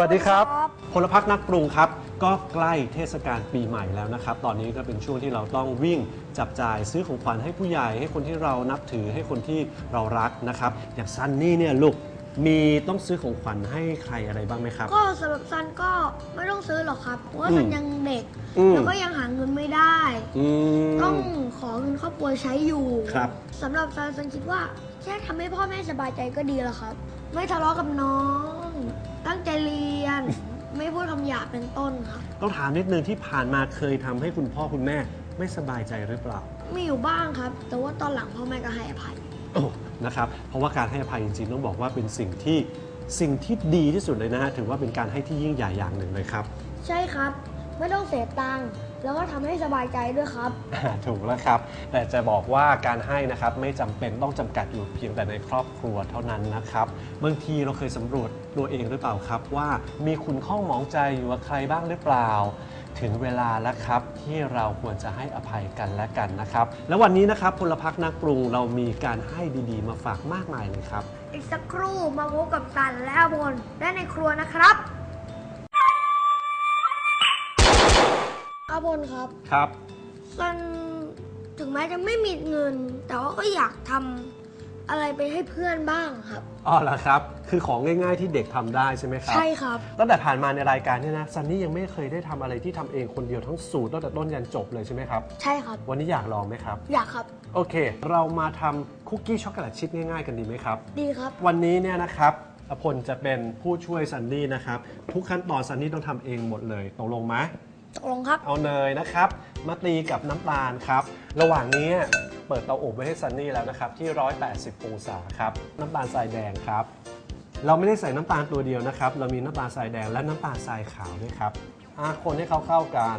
วัสดีครับครับพลพักนักปรุงครับ ก็ใกล้เทศกาลปีใหม่แล้วนะครับ ตอนนี้ก็เป็นช่วงที่เราต้องวิ่งจับจ่ายซื้อของขวัญให้ผู้ใหญ่ ให้คนที่เรานับถือให้คนที่เรารักนะครับ อย่างซันนี่เนี่ยลูกมีต้องซื้อของขวัญให้ใครอะไรบ้างไหมครับ ก็สำหรับซันก็ไม่ต้องซื้อหรอกครับ เพราะว่าอืมซันยังเด็ก อืม แล้วก็ยังหาเงินไม่ได้ อืม ต้องขอเงินครอบครัวใช้อยู่ครับ สำหรับซันซันคิดว่า แค่ทำให้พ่อแม่สบายใจก็ดีแล้วครับ ไม่ทะเลาะกับน้อง ตั้งใจเรียน ไม่พูดคำหยาบเป็นต้นครับต้องถามนิดนึงที่ผ่านมาเคยทำให้คุณพ่อคุณแม่ไม่สบายใจหรือเปล่า มีอยู่บ้างครับ แต่ว่าตอนหลังพ่อแม่ก็ให้อภัย โอ้นะครับ เพราะว่าการให้อภัยจริงๆต้องบอกว่าเป็นสิ่งที่สิ่งที่ดีที่สุดเลยนะฮะ ถือว่าเป็นการให้ที่ยิ่งใหญ่อย่างหนึ่งเลยครับ ใช่ครับ ไม่ต้องเสียตังค์ แล้วก็ทำให้สบายใจด้วยครับ อ่าถูกแล้วครับ แต่จะบอกว่าการให้นะครับไม่จำเป็นต้องจำกัดอยู่เพียงแต่ในครอบครัวเท่านั้นนะครับบางทีเราเคยสำรวจตัวเองหรือเปล่าครับ ว่ามีคุณข้องหมองใจอยู่กับใครบ้างหรือเปล่า ถึงเวลาแล้วครับที่เราควรจะให้อภัยกันและกันนะครับ แล้ววันนี้นะครับพลพักนักปรุงเรามีการให้ดีๆ มาฝากมากมายเลยครับ อีกสักครู่มาพบกับซันและอาบนได้ในครัวนะครับาบนครับ ครับซันถึงแม้จะไม่มีเงิน แต่ว่าก็อยากทำอะไรไปให้เพื่อนบ้างครับ อ๋อเหรอครับ คือของง่ายๆที่เด็กทำได้ใช่ไหมครับ ใช่ครับ ตั้งแต่ผ่านมาในรายการเนี่ยนะซันนี่ยังไม่เคยได้ทำอะไรที่ทำเองคนเดียวทั้งสูตรตั้งแต่ต้นยันจบเลยใช่ไหมครับ ใช่ครับ วันนี้อยากลองไหมครับ อยากครับ โอเค เรามาทำคุกกี้ช็อกโกแลตชิพง่ายๆกันดีไหมครับ ดีครับ วันนี้เนี่ยนะครับอภพลจะเป็นผู้ช่วยซันนี่นะครับ ทุกขั้นตอนซันนี่ต้องทำเองหมดเลยตกลงไหม ตกลงครับ เอาเนยนะครับ มาตีกับน้ำตาลครับ ระหว่างนี้เปิดเตาอบไว้ให้ซันนี่แล้วนะครับ ที่ 180 องศาครับ น้ำตาลทรายแดงครับ เราไม่ได้ใส่น้ำตาลตัวเดียวนะครับ เรามีน้ำตาลทรายแดงและน้ำตาลทรายขาวด้วยครับอ่าคนให้เขาเข้ากัน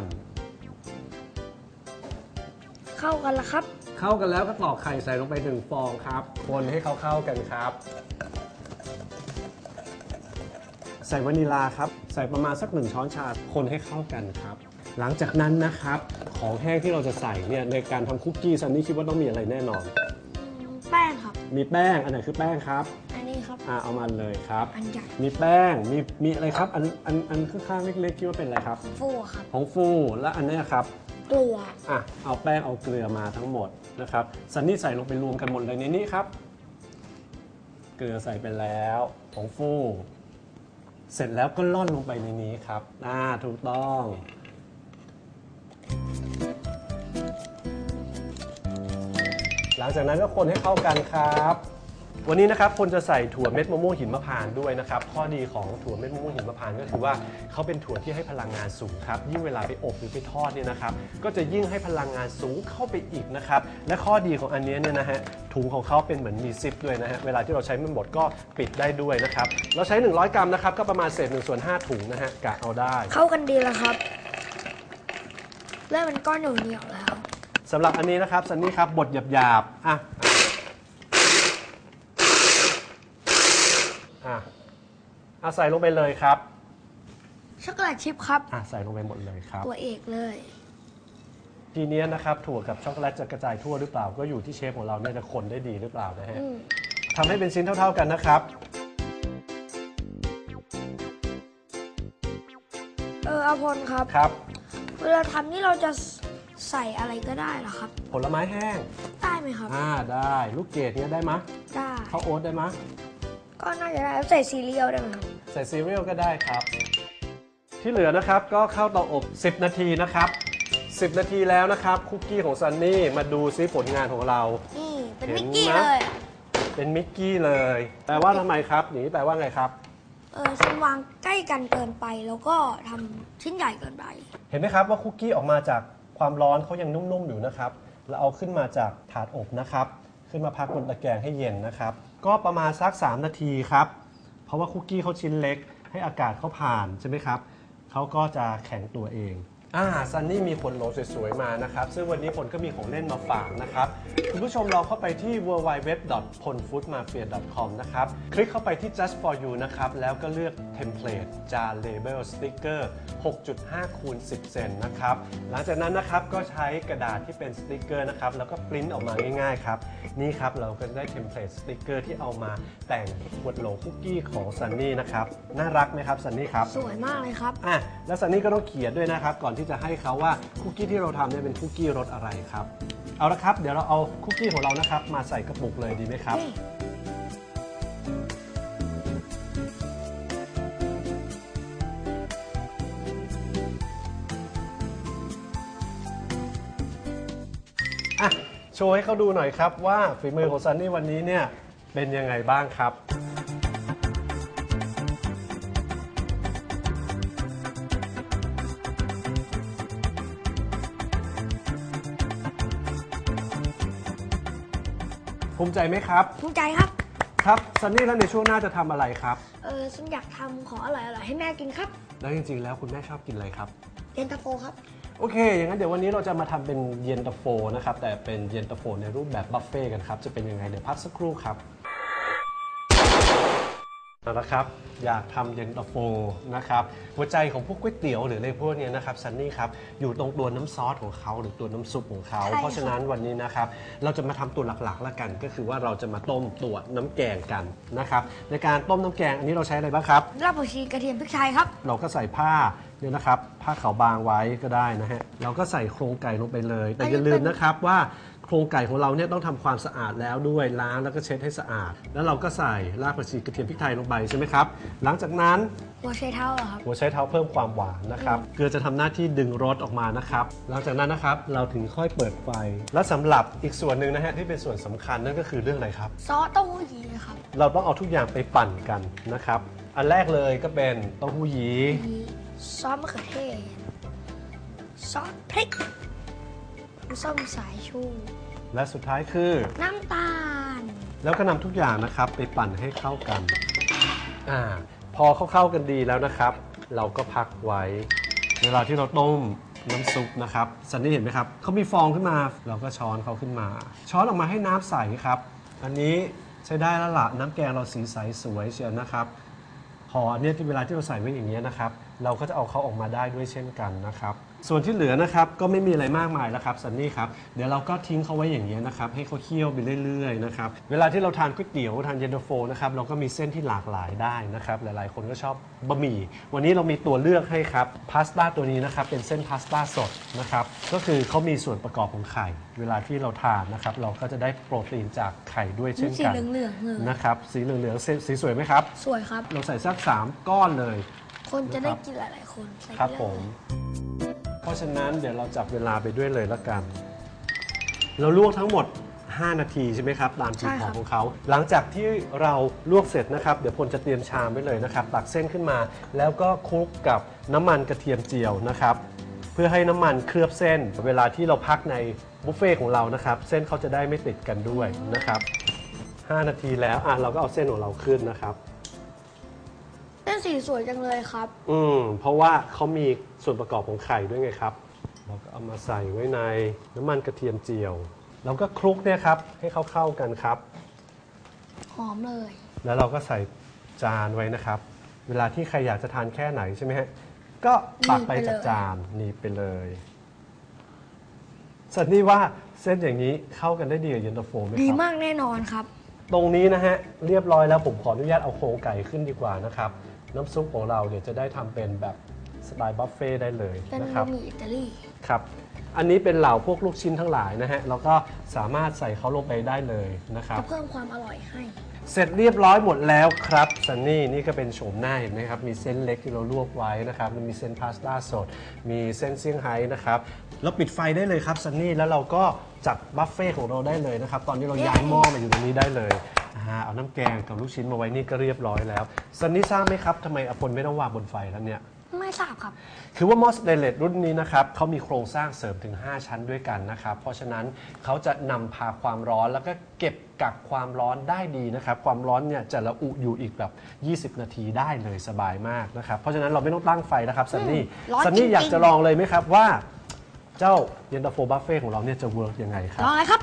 เข้ากันแล้วครับ เข้ากันแล้วก็ตอกไข่ใส่ลงไปหนึ่งฟองครับ คนให้เขาเข้ากันครับ ใส่วานิลาครับ ใส่ประมาณสักหนึ่งช้อนชาคนให้เข้ากันครับ หลังจากนั้นนะครับ ของแห้งที่เราจะใส่เนี่ยในการทำคุกกี้ซันนี่คิดว่าต้องมีอะไรแน่นอน แป้งครับ มีแป้งอันไหนคือแป้งครับอันนี้ครับ อ่าเอามาเลยครับ อันใหญ่มีแป้งมีมีอะไรครับอันอันอันข้างๆเล็กๆคิดว่าเป็นอะไรครับ ฟูครับ ของฟูและอันเนี้ยครับ เกลืออะเอาแป้งเอาเกลือมาทั้งหมดนะครับซันนี่ใส่ลงไปรวมกันหมดเลยในนี้ครับ เกลือใส่ไปแล้วผงฟู เสร็จแล้วก็ล่อนลงไปในนี้ครับอ่าถูกต้อง หลังจากนั้นก็คนให้เข้ากันครับ วันนี้นะครับคนจะใส่ถั่วเม็ดมะม่วงหินมะพานต์ด้วยนะครับ ข้อดีของถั่วเม็ดมะม่วงหินมะพานต์ก็คือว่าเขาเป็นถั่วที่ให้พลังงานสูงครับ ยิ่งเวลาไปอบหรือไปทอดเนี่ยนะครับ ก็จะยิ่งให้พลังงานสูงเข้าไปอีกนะครับ และข้อดีของอันเนี้ยเนี่ยนะฮะ ถุงของเขาเป็นเหมือนมีซิปด้วยนะฮะ เวลาที่เราใช้ไม่หมดก็ปิดได้ด้วยนะครับ เราใช้ 100 กรัมนะครับ ก็ประมาณเศษ1ส่วน5ถุงนะฮะกะเอาได้ เข้ากันดีแล้วครับ เริ่มเป็นก้อนเหนียวๆแล้ว สำหรับอันนี้นะครับซันนี่ครับบดหยาบๆอะอะอะใส่ลงไปเลยครับช็อกโกแลตชิพครับ อะใส่ลงไปหมดเลยครับ ตัวเอกเลย ทีเนี้ยนะครับถั่วกับช็อกโกแลตจะกระจายทั่วหรือเปล่า ก็อยู่ที่เชฟของเราเนี่ยจะคนได้ดีหรือเปล่านะฮะอืม ทำให้เป็นชิ้นเท่า ๆกันนะครับ เอออาพลครับ ครับ เวลาทำนี่เราจะ ใส่อะไรก็ได้เหรอครับ ผลไม้แห้ง ได้ไหมครับ อ่าได้ลูกเกดเนี้ยได้มะได้ข้าวโอ๊ตได้มะก็น่าจะได้แล้วใส่ซีเรียลได้ไหมครับ ใส่ซีเรียลก็ได้ครับ ที่เหลือนะครับก็เข้าเตาอบ 10 นาทีนะครับ 10 นาทีแล้วนะครับคุกกี้ของซันนี่มาดูซิผลงานของเรา นี่เป็นเห็มินกกี้ไหมเลยอะเป็นมิกกี้เลย แปลว่าทำไมครับอย่างนี้แปลว่าไงครับเออฉันวางใกล้กันเกินไปแล้วก็ทำชิ้นใหญ่เกินไป เห็นไหมครับว่าคุกกี้ออกมาจาก ความร้อนเขายังนุ่มๆอยู่นะครับแล้วเอาขึ้นมาจากถาดอบนะครับ ขึ้นมาพักบนตะแกรงให้เย็นนะครับ ก็ประมาณสัก 3 นาทีครับ เพราะว่าคุกกี้เขาชิ้นเล็กให้อากาศเขาผ่านใช่ไหมครับเขาก็จะแข็งตัวเอง อ่าซันนี่มีขนโหลสวยๆมานะครับ ซึ่งวันนี้ผลก็มีของเล่นมาฝากนะครับ คุณผู้ชมลองเข้าไปที่ www.ponfoodmafia.com นะครับ คลิกเข้าไปที่ just for you นะครับ แล้วก็เลือก template จาน label sticker 6.5คูณ10 เซนนะครับ หลังจากนั้นนะครับก็ใช้กระดาษที่เป็นสติกเกอร์นะครับ แล้วก็ปริ้นออกมาง่ายๆครับ นี่ครับเราก็ได้เทมเพลตสติกเกอร์ที่เอามาแต่งขวดโหลคุกกี้ของซันนี่นะครับ น่ารักไหมครับซันนี่ครับ สวยมากเลยครับ อะแล้วซันนี่ก็ต้องเขียนด้วยนะครับก่อนที่จะให้เขาว่าคุกกี้ที่เราทำเนี่ยเป็นคุกกี้รสอะไรครับ เอาละครับ เดี๋ยวเราเอาคุกกี้ของเรานะครับ มาใส่กระปุกเลยดีไหมครับ อะ โชว์ให้เขาดูหน่อยครับว่าฝีมือของซันนี่วันนี้เนี่ยเป็นยังไงบ้างครับ ภูมิใจไหมครับ ภูมิใจครับ ครับซันนี่แล้วในช่วงหน้าจะทำอะไรครับ เออฉันอยากทำของอร่อยๆให้แม่กินครับแล้วจริงๆ แล้วคุณแม่ชอบกินอะไรครับ เย็นตาโฟครับ โอเค อย่างนั้นเดี๋ยววันนี้เราจะมาทำเป็นเย็นตาโฟนะครับ แต่เป็นเย็นตาโฟในรูปแบบบัฟเฟ่ต์กันครับ จะเป็นยังไงเดี๋ยวพักสักครู่ครับ เอาละครับ อยากทำเย็นตาโฟนะครับ หัวใจของพวกก๋วยเตี๋ยวหรืออะไรพวกเนี้ยนะครับซันนี่ครับอยู่ตรงตัวน้ำซอสของเขาหรือตัวน้ำซุปของเขา ใช่ค่ะเพราะฉะนั้นวันนี้นะครับ เราจะมาทำตัวหลักๆแล้วกัน ก็คือว่าเราจะมาต้มตัวน้ำแกงกันนะครับ ในการต้มน้ำแกงอันนี้เราใช้อะไรบ้างครับ รากผักชีกระเทียมพริกไทยครับ เราก็ใส่ผ้าเนี่ยนะครับ ผ้าขาวบางไว้ก็ได้นะฮะ เราก็ใส่โครงไก่ลงไปเลย แต่อันนี้อย่าลืมเป็นนะครับว่า โครงไก่ของเราเนี่ยต้องทำความสะอาดแล้วด้วยล้างแล้วก็เช็ดให้สะอาด แล้วเราก็ใส่รากผักชีกระเทียมพริกไทยลงไปใช่ไหมครับ หลังจากนั้นหัวไชเท้าเหรอครับหัวใช้เท้าเพิ่มความหวานนะครับเกลือจะทำหน้าที่ดึงรสออกมานะครับ หลังจากนั้นนะครับเราถึงค่อยเปิดไฟ และสำหรับอีกส่วนหนึ่งนะฮะที่เป็นส่วนสำคัญนั่นก็คือเรื่องอะไรครับซอสเต้าหู้ยีครับเราต้องเอาทุกอย่างไปปั่นกันนะครับอันแรกเลยก็เป็นเต้าหู้ยี้มีซอสมะเขือเทศซอสพริกน้ำส้มสายชู และสุดท้ายคือ น้ำตาล แล้วก็นำทุกอย่างนะครับ ไปปั่นให้เข้ากันอาพอเข้าๆกันดีแล้วนะครับ เราก็พักไว้ เวลาที่เราต้มน้ำซุปนะครับสันนี่เห็นไหมครับเขามีฟองขึ้นมาเราก็ช้อนเขาขึ้นมา ช้อนออกมาให้น้ำใสครับ อันนี้ใช้ได้แล้วล่ะน้ำแกงเราสีใสสวยเชียวนะครับพออันเนี้ยที่เวลาที่เราใส่ไว้อย่างเงี้ยนะครับ เราก็จะเอาเขาออกมาได้ด้วยเช่นกันนะครับ ส่วนที่เหลือนะครับก็ไม่มีอะไรมากมายแล้วครับสันนี่ครับเดี๋ยวเราก็ทิ้งเขาไว้อย่างเงี้ยนะครับให้เขาเคี่ยวไปเรื่อยๆนะครับเวลาที่เราทานก๋วยเตี๋ยวทานเย็นตาโฟนะครับเราก็มีเส้นที่หลากหลายได้นะครับหลายๆ คนก็ชอบบะหมี่ วันนี้เรามีตัวเลือกให้ครับพาสต้าตัวนี้นะครับเป็นเส้นพาสต้าสดนะครับก็คือเขามีส่วนประกอบของไข่ เวลาที่เราทานนะครับเราก็จะได้โปรตีนจากไข่ด้วยเช่นสีกันเหลืองๆเลยนะครับสีเหลืองๆสีสีสวยไหมครับ สวยครับ เราใส่สักสามก้อนเลย คนจะได้กินหลายๆคนใส่ครับไปเลยผมเพ ราะฉะนั้นเดี๋ยวเราจับเวลาไปด้วยเลยละกัน เราลวกทั้งหมด 5 นาทีใช่ไหมครับตามจุดของของเขา หลังจากที่เราลวกเสร็จนะครับ เดี๋ยวพลจะเตรียมชามไว้เลยนะครับ ตักเส้นขึ้นมา แล้วก็คลุกกับน้ำมันกระเทียมเจียวนะครับ เพื่อให้น้ำมันเคลือบเส้น เวลาที่เราพักในบุฟเฟ่ต์ของเรานะครับ เส้นเขาจะได้ไม่ติดกันด้วยนะครับ 5 นาทีแล้วอะเราก็เอาเส้นของเราขึ้นนะครับเส้ นสีสวยจังเลยครับ อืม เพราะว่าเขามีส่วนประกอบของไข่ด้วยไงครับ เราก็เอามาใส่ไว้ในน้ำมันกระเทียมเจียวเราก็คลุกเนี่ยครับ ให้เขาเข้ากันครับ หอมเลย แล้วเราก็ใส่จานไว้นะครับ เวลาที่ใครอยากจะทานแค่ไหนใช่ไหมฮะ ก็ตักไปจากจานหนีบไปเลยสันนี่ว่าเส้นอย่างนี้เข้ากันได้ดีกับเย็นตาโฟไหมดีครับมากแน่นอนครับ ตรงนี้นะฮะ เรียบร้อยแล้วผมขออนุญาตเอาโครงไก่ขึ้นดีกว่านะครับ น้ำซุปของเราเดี๋ยวจะได้ทำเป็นแบบสไตล์บุฟเฟ่ต์ได้เลยเป็นนะครับ บะหมี่อิตาลีครับ อันนี้เป็นเหล่าพวกลูกชิ้นทั้งหลายนะฮะเราก็สามารถใส่เขาลงไปได้เลยนะครับ จะเพิ่มความอร่อยให้ เสร็จเรียบร้อยหมดแล้วครับซันนี่นี่ก็เป็นโฉมหน้าเห็นไหมครับมีเส้นเล็กที่เราลวกไว้นะครับมันมีเส้นพาสต้าสด มีเส้นเซี่ยงไฮ้นะครับเราปิดไฟได้เลยครับซันนี่แล้วเราก็จัดบัฟเฟ่ต์ของเราได้เลยนะครับ ตอนนี้เราย้ายหม้อมาอยู่ตรงนี้ได้เลย อ่าเอาน้ำแกงกับลูกชิ้นมาไว้นี่ก็เรียบร้อยแล้วซันนี่ทราบไหมครับทำไมอภลไม่ต้องวางบนไฟแล้วเนี่ย ไม่ทราบครับ คือว่ามอสเดเลตรุ่นนี้นะครับเขามีโครงสร้างเสริมถึง 5 ชั้นด้วยกันนะครับ เพราะฉะนั้นเขาจะนำพาความร้อนแล้วก็เก็บกักความร้อนได้ดีนะครับ ความร้อนเนี่ยจะระอุอยู่อีกแบบ 20 นาทีได้เลยสบายมากนะครับ เพราะฉะนั้นเราไม่ต้องตั้งไฟนะครับซันนี่ร้อนซันนี่จริงๆ อยากจะลองเลยไหมครับว่า เจ้าเย็นตาโฟบัฟเฟ่ของเราเนี่ยจะเวิร์กยังไงครับ ลองเลยครับ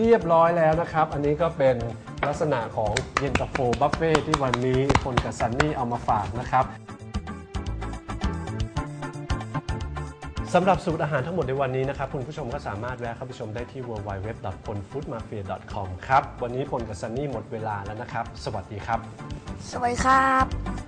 เรียบร้อยแล้วนะครับ อันนี้ก็เป็นลักษณะของเย็นตาโฟบัฟเฟ่ที่วันนี้คนกับซันนี่เอามาฝากนะครับสำหรับสูตรอาหารทั้งหมดในวันนี้นะครับ คุณผู้ชมก็สามารถแวะเข้าไปชมได้ที่ www.polfoodmafia.com ครับ วันนี้พลกับซันนี่หมดเวลาแล้วนะครับ สวัสดีครับ สวัสดีครับ